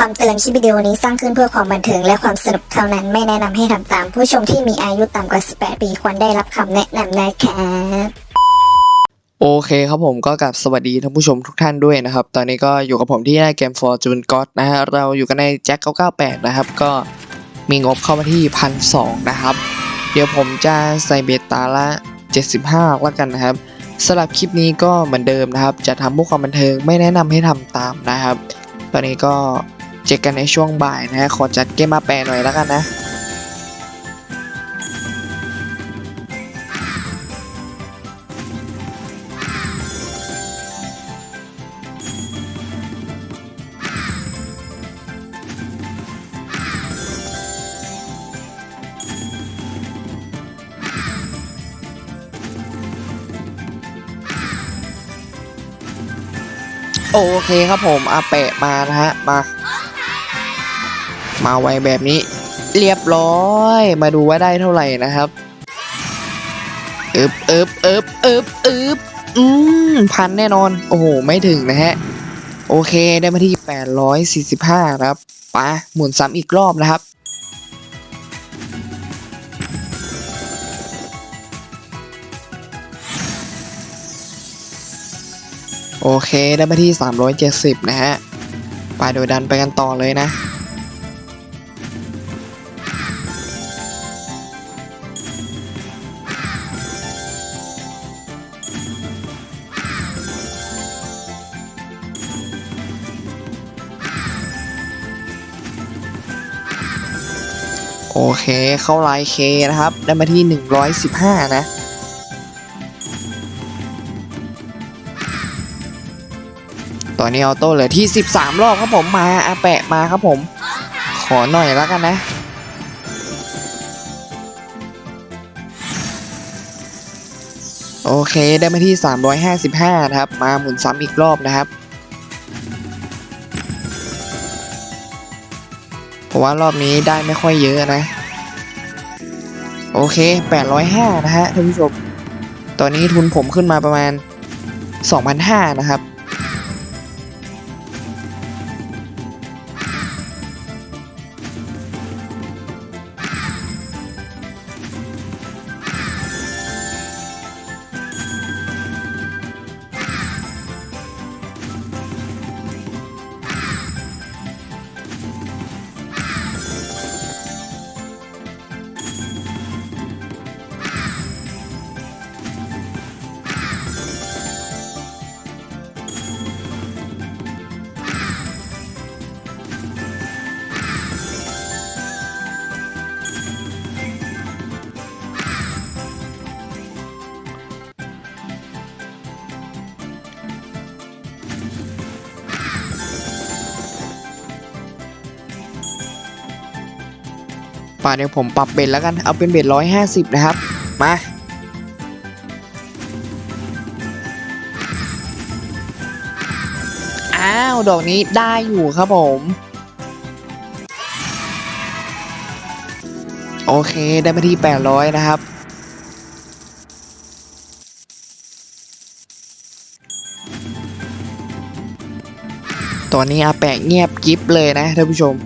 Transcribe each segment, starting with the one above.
คำเตือนคลิปวิดีโอนี้สร้างขึ้นเพื่อความบันเทิงและความสนุกเท่านั้นไม่แนะนำให้ทำตาม ผู้ชมที่มีอายุต่ำกว่า 18 ปีควรได้รับคำแนะนำนะครับโอเคครับผมก็กลับสวัสดีท่านผู้ชมทุกท่านด้วยนะครับ ตอนนี้ก็อยู่กับผมที่ได้าเกม Fortune God นะฮะเราอยู่กันในแจ็ค998 นะครับ ก็มีงบเข้ามาที่พันสนะครับ เดี๋ยวผมจะใส่เบตาละ 75แล้วกันนะครับสำหรับคลิปนี้ก็เหมือนเดิมนะครับ จะทำเพื่อความบันเทิงไม่แนะนำให้ทำตามนะครับ ตอนนี้ก็ เจอกันในช่วงบ่ายนะฮะขอจัดเกมมาแปลหน่อยแล้วกันนะโอเคครับผมอาแปะมานะฮะ มา มาไวแบบนี้ เรียบร้อย มาดูว่าได้เท่าไหร่นะครับอึบอึบอึบอึบอึบอืมพันแน่นอน โอ้โห ไม่ถึงนะฮะ โอเคได้มาที่ 845 ครับปะหมุนซ้ำอีกรอบนะครับโอเค ได้มาที่ 370 นะฮะ ไปโดยดันไปกันต่อเลยนะ โอเคเข้าไลน์เคนะครับ ได้มาที่ 115 นะตอนนี้ออโต้เหลือที่ 13 รอบครับผมมาอาแปะมาครับผม ขอหน่อยแล้วกันนะ โอเคได้มาที่ 355 นะครับ มาหมุนซ้ำอีกรอบนะครับ ราะว่ารอบนี้ได้ไม่ค่อยเยอะนะ โอเค 805 นะฮะท่านผู้ชม ตอนนี้ทุนผมขึ้นมาประมาณ 2,500 นะครับ ป่าเดี๋ยวผมปรับเบ็ดแล้วกัน เอาเป็นเบ็ดร้อยห้าสิบนะครับ มาอ้าวดอกนี้ได้อยู่ครับผม โอเคได้มาที่800นะครับตัวนี้อาแปะเงียบกิฟเลยนะท่านผู้ชม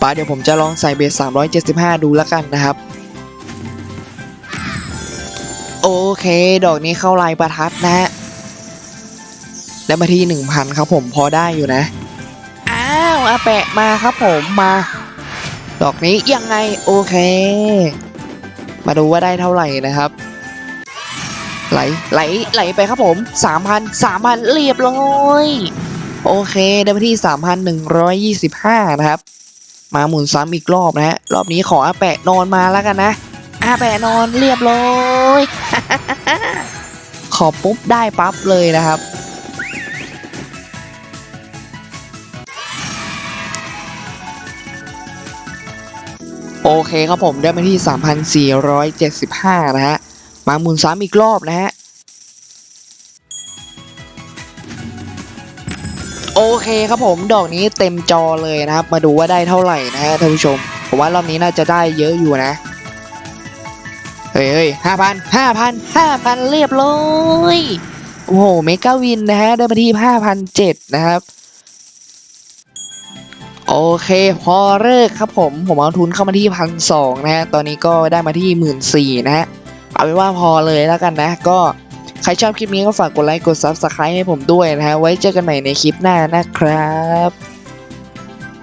ป้าเดี๋ยวผมจะลองใส่เบส 375 ดูแล้วกันนะครับ โอเค ดอกนี้เข้าลายประทัดนะฮะได้มาที่ 1,000 ครับผมพอได้อยู่นะ อ้าวอาแปะมาครับผมมา ดอกนี้ยังไงโอเค มาดูว่าได้เท่าไหร่นะครับไหลไหลไหลไปครับผม3,000 3,000 เรียบร้อย โอเค ได้มาที่ 3,125 นะครับ มาหมุนซ้ำอีกรอบนะฮะ รอบนี้ขออาแปะนอนมาแล้วกันนะอาแปะนอนเรียบร้อยขอปุ๊บได้ปั๊บเลยนะครับ โอเคครับผมได้มาที่ 3,475 นะฮะ มาหมุนซ้ำอีกรอบนะฮะ โอเคครับผมดอกนี้เต็มจอเลยนะครับ มาดูว่าได้เท่าไหร่นะฮะท่านผู้ชม ผมว่ารอบนี้น่าจะได้เยอะอยู่นะเฮ้ยเฮ้ยห้าพันห้าพันห้าพันเรียบร้อยโอ้โหเมกาวินนะฮะได้มาที่ห้าพันเจ็ดนะครับโอเคพอเลิกครับผมผมเอาทุนเข้ามาที่พันสองนะฮะตอนนี้ก็ได้มาที่หมื่นสี่นะฮะเอาเป็นว่าพอเลยแล้วกันนะก็ ใครชอบคลิปนี้ก็ฝากกดไลค์กด Subscribe ให้ผมด้วยนะฮะ ไว้เจอกันใหม่ในคลิปหน้านะครับ